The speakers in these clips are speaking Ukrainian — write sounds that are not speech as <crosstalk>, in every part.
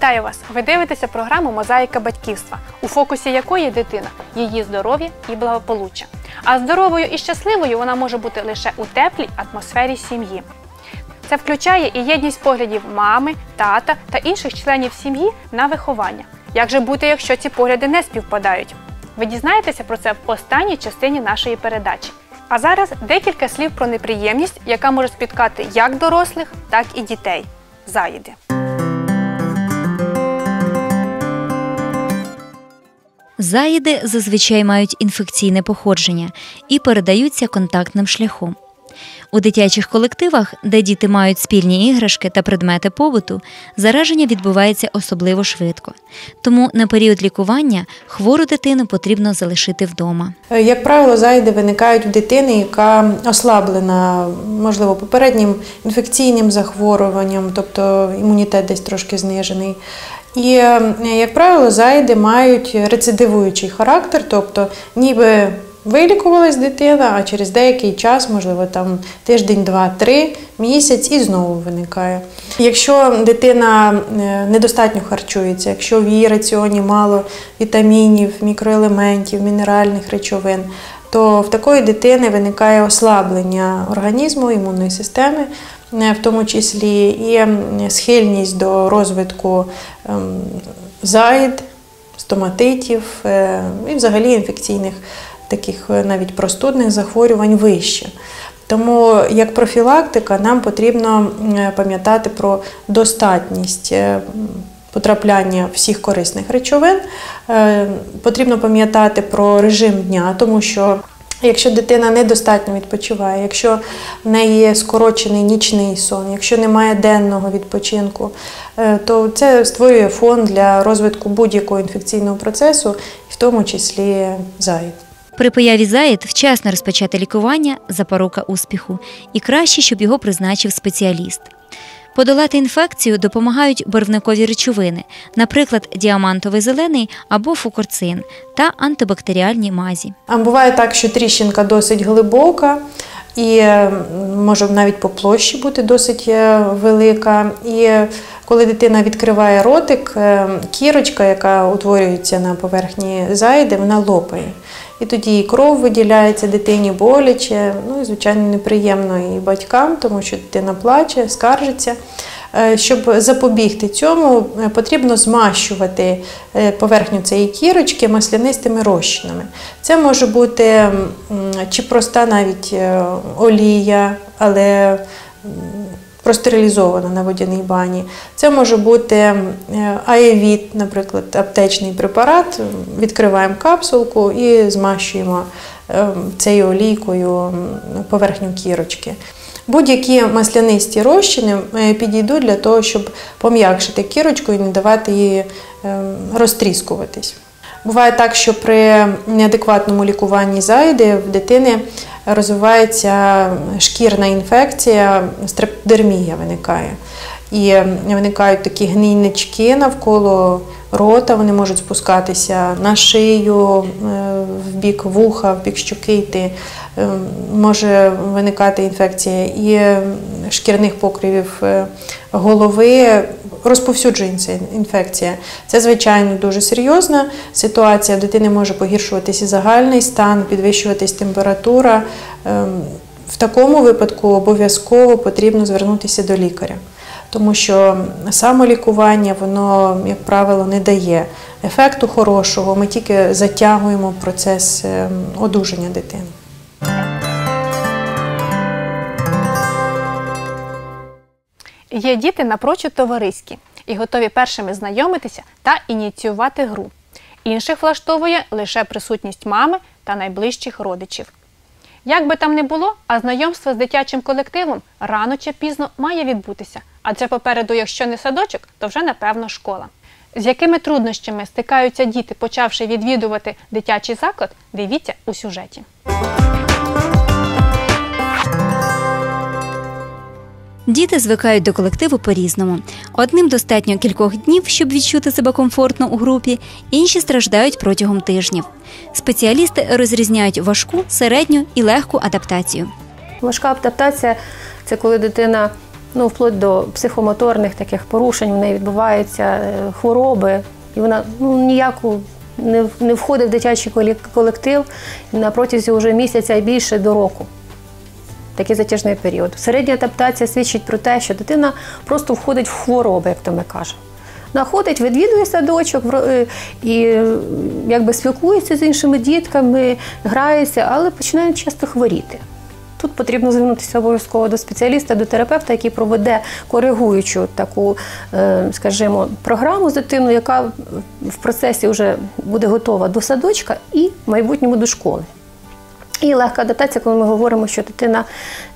Вітаю вас! Ви дивитеся програму Мозаїка батьківства, у фокусі якої дитина, її здоров'я і благополуччя. А здоровою і щасливою вона може бути лише у теплій атмосфері сім'ї. Це включає і єдність поглядів мами, тата та інших членів сім'ї на виховання. Як же бути, якщо ці погляди не співпадають? Ви дізнаєтеся про це в останній частині нашої передачі. А зараз декілька слів про неприємність, яка може спіткати як дорослих, так і дітей. Заїди. Заїди зазвичай мають інфекційне походження і передаються контактним шляхом. У дитячих колективах, де діти мають спільні іграшки та предмети побуту, зараження відбувається особливо швидко. Тому на період лікування хвору дитину потрібно залишити вдома. Як правило, заїди виникають в дитини, яка ослаблена, можливо, попереднім інфекційним захворюванням, тобто імунітет десь трошки знижений. І, е, як правило, заїди мають рецидивуючий характер, тобто ніби вилікувалась дитина, а через деякий час, можливо, там тиждень, два, три, місяць і знову виникає. Якщо дитина е, недостатньо харчується, якщо в її раціоні мало вітамінів, мікроелементів, мінеральних речовин, то в такої дитини виникає ослаблення організму, імунної системи, в тому числі і схильність до розвитку ем, заїд, стоматитів е, і взагалі інфекційних таких е, навіть простудних захворювань вище. Тому як профілактика нам потрібно е, пам'ятати про достатність е, потрапляння всіх корисних речовин. Е, Потрібно пам'ятати про режим дня, тому що Якщо дитина недостатньо відпочиває, якщо в неї є скорочений нічний сон, якщо немає денного відпочинку, е, то це створює фон для розвитку будь-якого інфекційного процесу, в тому числі заїд. При появі заїд вчасно розпочати лікування запорука успіху, і краще, щоб його призначив спеціаліст. Подолати інфекцію допомагають барвникові речовини, наприклад, діамантовий зелений або фукорцин та антибактеріальні мазі. А буває так, що тріщинка досить глибока і е, може навіть по площі бути досить е, велика. І е, коли дитина відкриває ротик, е, кірочка, яка утворюється на поверхні зайди, вона лопає. І тоді і кров виділяється дитині боляче, ну і звичайно неприємно і батькам, тому що дитина плаче, скаржиться. Е, Щоб запобігти цьому, е, потрібно змащувати е, поверхню цієї кірочки маслянистими розчинами. Це може бути чи проста навіть олія, але простерилізована на водяній бані. Це може бути аєвіт, наприклад, аптечний препарат. Відкриваємо капсулку і змащуємо цією олійкою поверхню кірочки. Будь-які маслянисті розчини е, підійдуть для того, щоб пом'якшити кірочку і не давати їй е, розтріскуватись. Буває так, що при неадекватному лікуванні заїди в дитини розвивається шкірна інфекція, стрептодермія виникає. І виникають такі гнійнички навколо рота, вони можуть спускатися на шию, е, в бік вуха, в бік щоки йти. Е, Може виникати інфекція і шкірних покривів е, голови, розповсюджується інфекція. Це, звичайно, дуже серйозна ситуація. В дитини може погіршуватися загальний стан, підвищуватись температура. Ем, В такому випадку обов'язково потрібно звернутися до лікаря, тому що самолікування, воно, як правило, не дає ефекту хорошого. Ми тільки затягуємо процес ем, одужання дитини. Є діти напрочуд товариські і готові першими знайомитися та ініціювати гру. Інших влаштовує лише присутність мами та найближчих родичів. Як би там не було, а знайомство з дитячим колективом рано чи пізно має відбутися, адже попереду, якщо не садочок, то вже напевно школа. З якими труднощами стикаються діти, почавши відвідувати дитячий заклад, дивіться у сюжеті. Діти звикають до колективу по-різному. Одним достатньо кількох днів, щоб відчути себе комфортно у групі, інші страждають протягом тижнів. Спеціалісти розрізняють важку, середню і легку адаптацію. Важка адаптація це коли дитина ну, вплоть до психомоторних таких порушень, в неї відбуваються е, хвороби, і вона ну, ніяку не, входить в дитячий колектив на протязі вже місяця і більше до року. Такий затяжний період. Середня адаптація свідчить про те, що дитина просто входить в хвороби, як то ми кажемо. Вона ходить, відвідує садочок е, і якби спілкується з іншими дітками, грається, але починає часто хворіти. Тут потрібно звернутися обов'язково до спеціаліста, до терапевта, який проведе коригуючу таку, е, скажімо, програму з дитиною, яка в процесі вже буде готова до садочка і в майбутньому до школи. І легка адаптація, коли ми говоримо, що дитина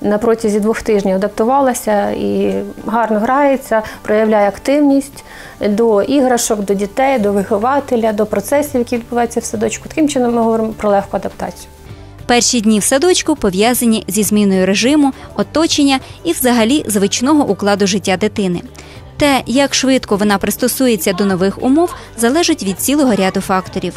на протязі двох тижнів адаптувалася і гарно грається, проявляє активність до іграшок, до дітей, до вихователя, до процесів, які відбуваються в садочку. Таким чином ми говоримо про легку адаптацію. Перші дні в садочку пов'язані зі зміною режиму, оточення і взагалі звичного укладу життя дитини. Те, як швидко вона пристосується до нових умов, залежить від цілого ряду факторів.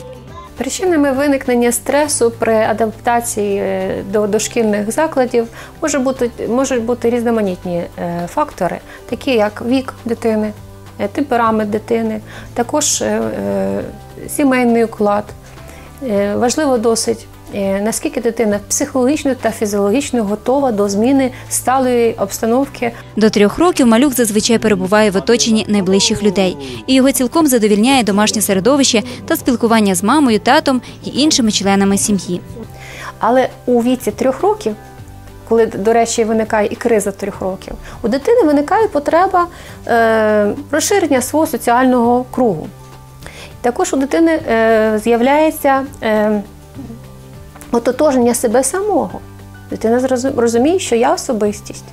Причинами виникнення стресу при адаптації е, до дошкільних закладів може бути, можуть бути різноманітні е, фактори, такі як вік дитини, е, темперамент дитини, також сімейний уклад. Важливо досить, наскільки дитина психологічно та фізіологічно готова до зміни сталої обстановки До трьох років малюк зазвичай перебуває в оточенні найближчих людей, і його цілком задовільняє домашнє середовище та спілкування з мамою, татом і іншими членами сім'ї. Але у віці трьох років, коли, до речі, виникає і криза трьох років, у дитини виникає потреба е, розширення свого соціального кругу. Також у дитини е, з'являється е, ототожнення себе самого. Дитина розуміє, що я особистість.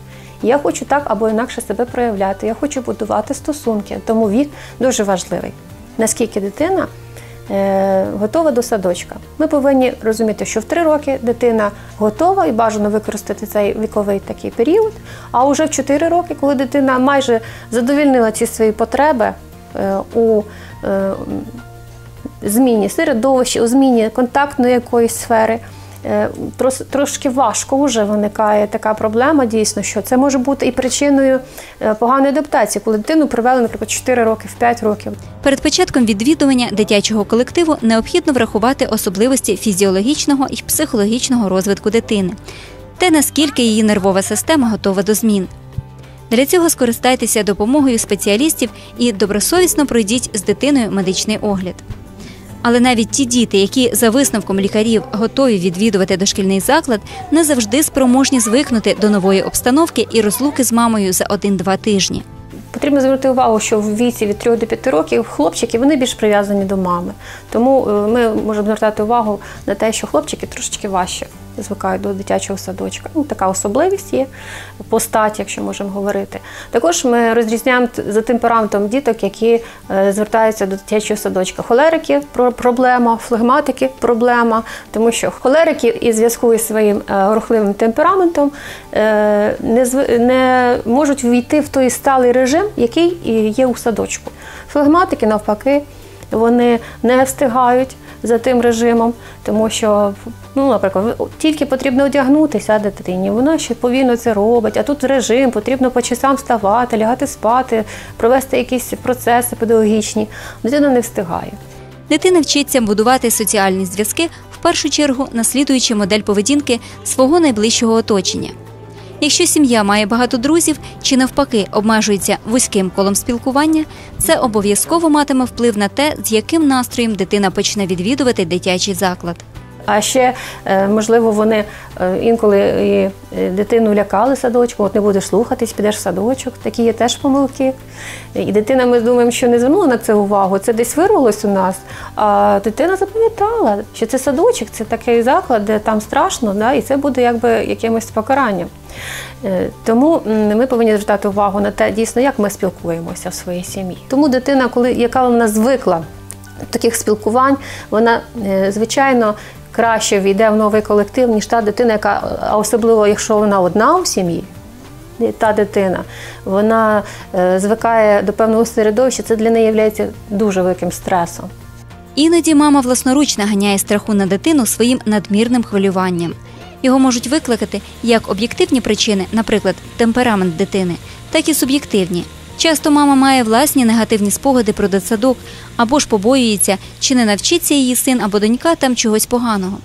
Я хочу так або інакше себе проявляти, я хочу будувати стосунки. Тому вік дуже важливий. Наскільки дитина е, готова до садочка. Ми повинні розуміти, що в три роки дитина готова і бажано використати цей віковий такий період. А вже в 4 роки, коли дитина майже задовільнила ці свої потреби е, у е, зміні середовища, у зміні контактної якоїсь сфери. е, Трошки важко вже виникає така проблема, дійсно, що це може бути і причиною е, поганої адаптації, коли дитину привели, наприклад, 4 роки, в 5 років. Перед початком відвідування дитячого колективу необхідно врахувати особливості фізіологічного і психологічного розвитку дитини, те наскільки її нервова система готова до змін. Для цього скористайтеся допомогою спеціалістів і добросовісно пройдіть з дитиною медичний огляд. Але навіть ті діти, які за висновком лікарів готові відвідувати дошкільний заклад, не завжди спроможні звикнути до нової обстановки і розлуки з мамою за один-два тижні. Потрібно звернути увагу, що в віці від 3 до 5 років хлопчики вони більш прив'язані до мами. Тому е, ми можемо звертати увагу на те, що хлопчики трошечки важче звикають до дитячого садочка. Ну, така особливість є по статі, якщо можемо говорити. Також ми розрізняємо за темпераментом діток, які е, звертаються до дитячого садочка. Холерики про- проблема, флегматики проблема, тому що холерики і зв'язку із своїм е, рухливим темпераментом е, не, можуть ввійти в той сталий режим, який є у садочку. Флегматики, навпаки, вони не встигають за тим режимом, тому що, ну, наприклад, тільки потрібно одягнутися дитині, вона ще повільно це робить, а тут режим, потрібно по часам вставати, лягати спати, провести якісь процеси педагогічні. Дитина не встигає. Дитина вчиться будувати соціальні зв'язки, в першу чергу наслідуючи модель поведінки свого найближчого оточення. Якщо сім'я має багато друзів чи навпаки обмежується вузьким колом спілкування, це обов'язково матиме вплив на те, з яким настроєм дитина почне відвідувати дитячий заклад. А ще, е, можливо, вони е, інколи і е, дитину лякали садочку, от не будеш слухатись, підеш в садочок. Такі є теж помилки. І дитина, ми думаємо, що не звернула на це увагу. Це десь вирвалось у нас. А дитина запам'ятала, що це садочок, це такий заклад, де там страшно, да, і це буде якби якимось покаранням. Е, Тому ми повинні звертати увагу на те, дійсно, як ми спілкуємося в своїй сім'ї. Тому дитина, коли яка вона звикла таких спілкувань, вона е, звичайно краще війде в новий колектив, ніж та дитина, яка а особливо, якщо вона одна у сім'ї. Та дитина, вона е, звикає до певного середовища, це для неї є дуже великим стресом. Іноді мама власноруч наганяє страху на дитину своїм надмірним хвилюванням. Його можуть викликати як об'єктивні причини, наприклад, темперамент дитини, так і суб'єктивні. Часто мама має власні негативні спогади про дитсадок або ж побоюється, чи не навчиться її син або донька там чогось поганого.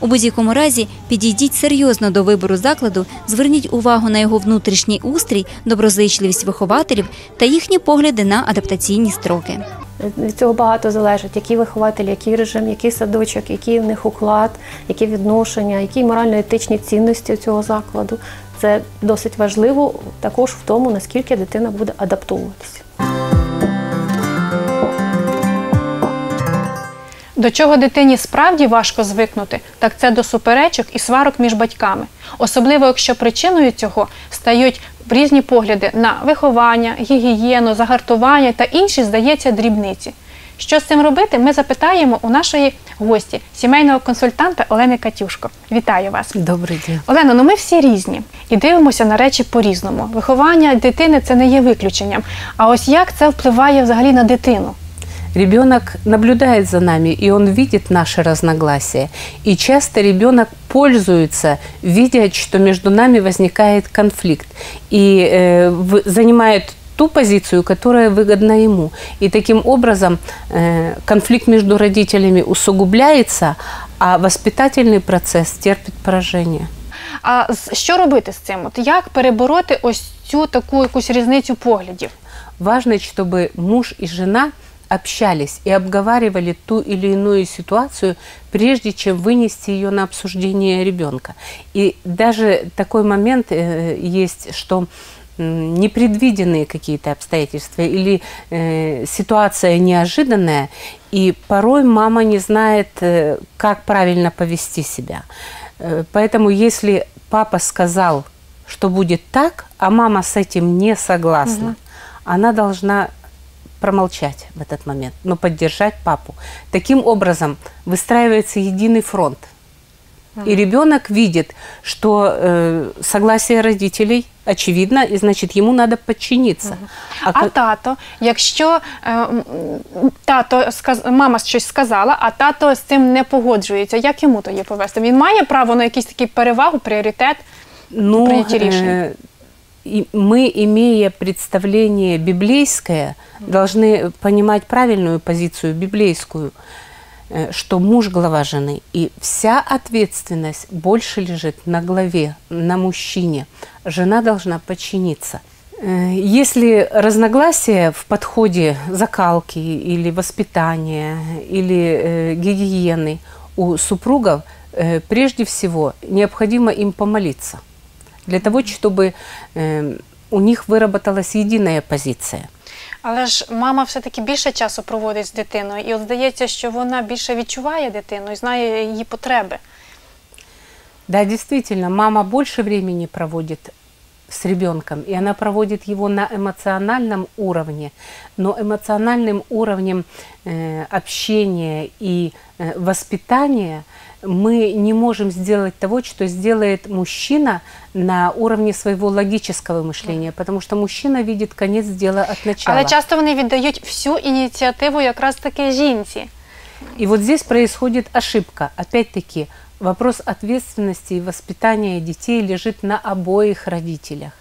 У будь-якому разі підійдіть серйозно до вибору закладу, зверніть увагу на його внутрішній устрій, доброзичливість вихователів та їхні погляди на адаптаційні строки. Від цього багато залежить, які вихователі, який режим, який садочок, який в них уклад, які відношення, які морально-етичні цінності цього закладу. Це досить важливо також в тому, наскільки дитина буде адаптовуватися. До чого дитині справді важко звикнути, так це до суперечок і сварок між батьками, особливо якщо причиною цього стають різні погляди на виховання, гігієну, загартування та інші, здається, дрібниці. Що з цим робити, ми запитаємо у нашої гості, сімейного консультанта Олени Катюшко. Вітаю вас. Добрий день. Олено, ну ми всі різні і дивимося на речі по-різному. Виховання дитини це не є виключенням. А ось як це впливає взагалі на дитину? Ребенок наблюдает за нами, и он видит наши разногласия. И часто ребенок пользуется, видя, что между нами возникает конфликт, и э, в- занимает ту позицию, которая выгодна ему. И таким образом э, конфликт между родителями усугубляется, а воспитательный процесс терпит поражение. А що робити з цим? От як перебороти ось цю таку якусь різницю поглядів? Важно, чтобы муж и жена общались и обговаривали ту или иную ситуацию, прежде чем вынести ее на обсуждение ребенка. И даже такой момент э, есть, что непредвиденные какие-то обстоятельства или э, ситуация неожиданная, и порой мама не знает, э, как правильно повести себя. Э, Поэтому если папа сказал, что будет так, а мама с этим не согласна, она должна промолчать в этот момент, но поддержать папу. Таким образом выстраивается единый фронт. И ребенок видит, что э, согласие родителей очевидно, и значит ему надо подчиниться. А А ка- тато, якщо е, м, тато сказ- мама щось сказала, а тато з цим не погоджується, як йому тоді повести? Він має право на якийсь такий перевагу, пріоритет? Ну, принятие решений. э, и мы, имея представление библейское, должны понимать правильную позицию библейскую, э, что муж глава жены, и вся ответственность больше лежит на главе, на мужчине. Жена должна подчиниться. Э, Если разногласия в подходе закалки или воспитания или э, гигиены у супругов, прежде всего необходимо им помолиться для того, чтобы э, у них выработалась единая позиция. Але ж мама все-таки більше часу проводить з дитиною, і от здається, що вона більше відчуває дитину і знає її потреби. Да, действительно, мама больше времени проводит с ребенком, и она проводит его на эмоциональном уровне, но эмоциональным уровнем э, общения и э, воспитания мы не можем сделать того, что сделает мужчина на уровне своего логического мышления, потому что мужчина видит конец дела от начала. Але часто вони віддають всю ініціативу якраз таки жінці. И вот здесь происходит ошибка. Опять-таки, вопрос ответственности и воспитания детей лежит на обоих родителях.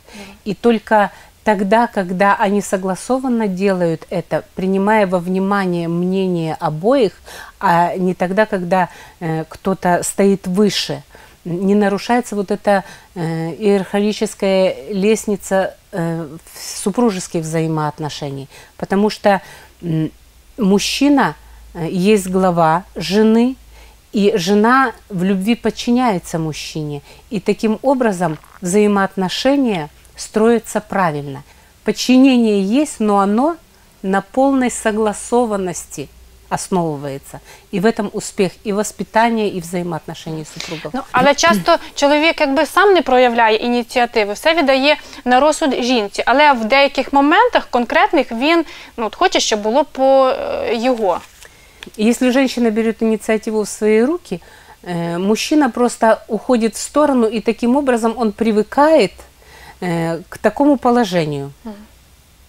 И только тогда, когда они согласованно делают это, принимая во внимание мнение обоих, а не тогда, когда э, кто-то стоит выше, не нарушается вот эта э, иерархическая лестница э, супружеских взаимоотношений. Потому что м, мужчина э, есть глава жены, и жена в любви подчиняется мужчине. И таким образом взаимоотношения строятся правильно. Подчинение есть, но оно на полной согласованности основывается. И в этом успех и воспитания, и взаимоотношений супругов. Ну, але часто чоловік якби сам не проявляє ініціативи, все віддає на розсуд жінці. Але в деяких моментах конкретних він ну, от хоче, щоб було по е, його. Если женщина берет инициативу в свои руки, э, мужчина просто уходит в сторону, и таким образом он привыкает э, к такому положению.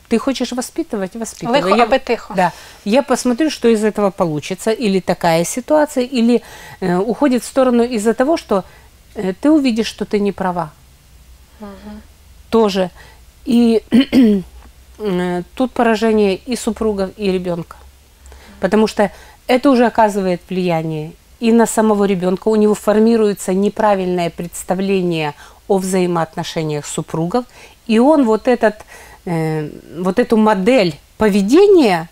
Ты хочешь воспитывать, воспитывай. Лихо, Я- тихо. Да. Я посмотрю, что из этого получится. Или такая ситуация, или э, уходит в сторону из-за того, что э, ты увидишь, что ты не права. Тоже. И <clears throat> э, тут поражение и супругов, и ребенка Потому что это уже оказывает влияние и на самого ребенка. У него формируется неправильное представление о взаимоотношениях супругов, и он вот, этот, э, вот эту модель поведения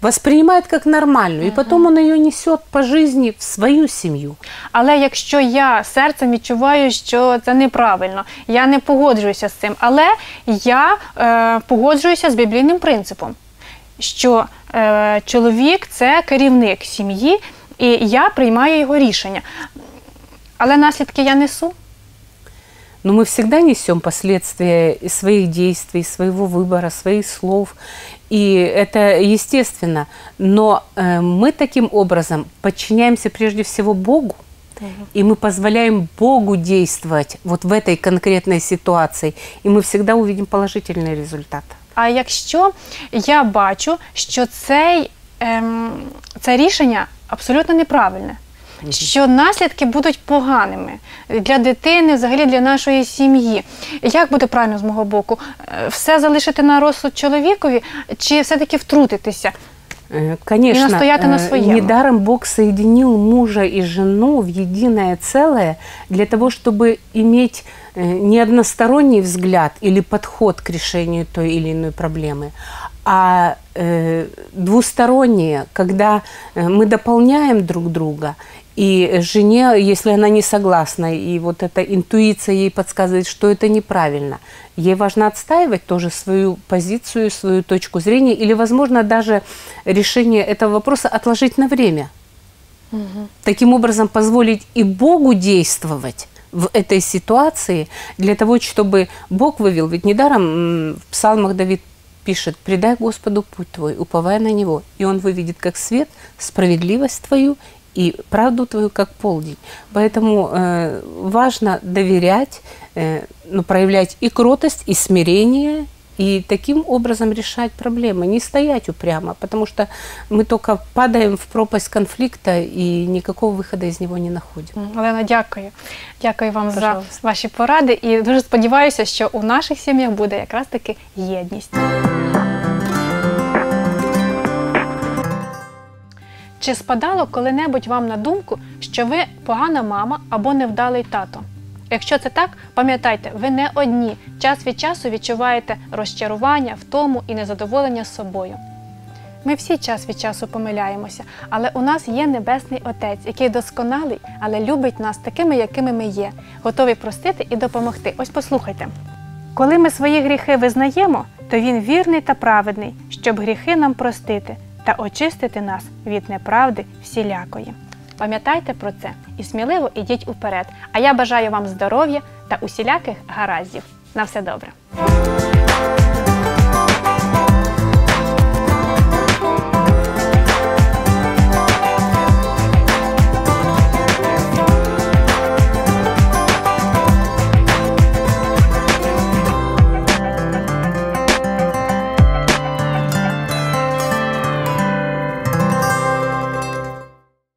воспринимает как нормальную, и потом он ее несет по жизни в свою сім'ю. Але якщо я серцем відчуваю, що це неправильно, я не погоджуюся з цим. Але я е, погоджуюся з біблійним принципом, що е, чоловік це керівник сім'ї, і я приймаю його рішення. Але наслідки я несу. Но мы всегда несем последствия и своих действий, своего выбора, своих слов. И это естественно. Но э, мы таким образом подчиняемся прежде всего Богу. И мы позволяем Богу действовать вот в этой конкретной ситуации. И мы всегда увидим положительный результат. А якщо я бачу, що цей, ем, це рішення абсолютно неправильне, що наслідки будуть поганими для дитини, взагалі для нашої сім'ї. Як буде правильно з мого боку? Е, Все залишити на розсуд чоловікові, чи все-таки втрутитися? Э, Конечно, настоять на э, своем. недаром Бог соединил мужа и жену в единое целое для того, чтобы иметь э, не односторонний взгляд или подход к решению той или иной проблемы, а двустороннее, когда мы дополняем друг друга, и жене, если она не согласна, и вот эта интуиция ей подсказывает, что это неправильно, ей важно отстаивать тоже свою позицию, свою точку зрения, или, возможно, даже решение этого вопроса отложить на время. Таким образом, позволить и Богу действовать в этой ситуации для того, чтобы Бог вывел. Ведь недаром в псалмах Давид пишет, «Предай Господу путь твой, уповая на Него, и Он выведет как свет справедливость твою и правду твою как полдень». Поэтому э, важно доверять, э, ну, проявлять и кротость, и смирение, и таким образом решать проблемы, не стоять упрямо, потому что мы только падаем в пропасть конфликта и никакого выхода из него не находим. М, Олена, дякую. Дякую вам Пожалуйста. за ваші поради і дуже сподіваюся, що у наших сім'ях буде якраз таки єдність. Чи спадало коли-небудь вам на думку, що ви погана мама або невдалий тато? Якщо це так, пам'ятайте, ви не одні. Час від часу відчуваєте розчарування, втому і незадоволення з собою. Ми всі час від часу помиляємося, але у нас є Небесний Отець, який досконалий, але любить нас такими, якими ми є, готовий простити і допомогти. Ось послухайте. Коли ми свої гріхи визнаємо, то він вірний та праведний, щоб гріхи нам простити та очистити нас від неправди всілякої. Пам'ятайте про це і сміливо ідіть уперед. А я бажаю вам здоров'я та усіляких гараздів. На все добре!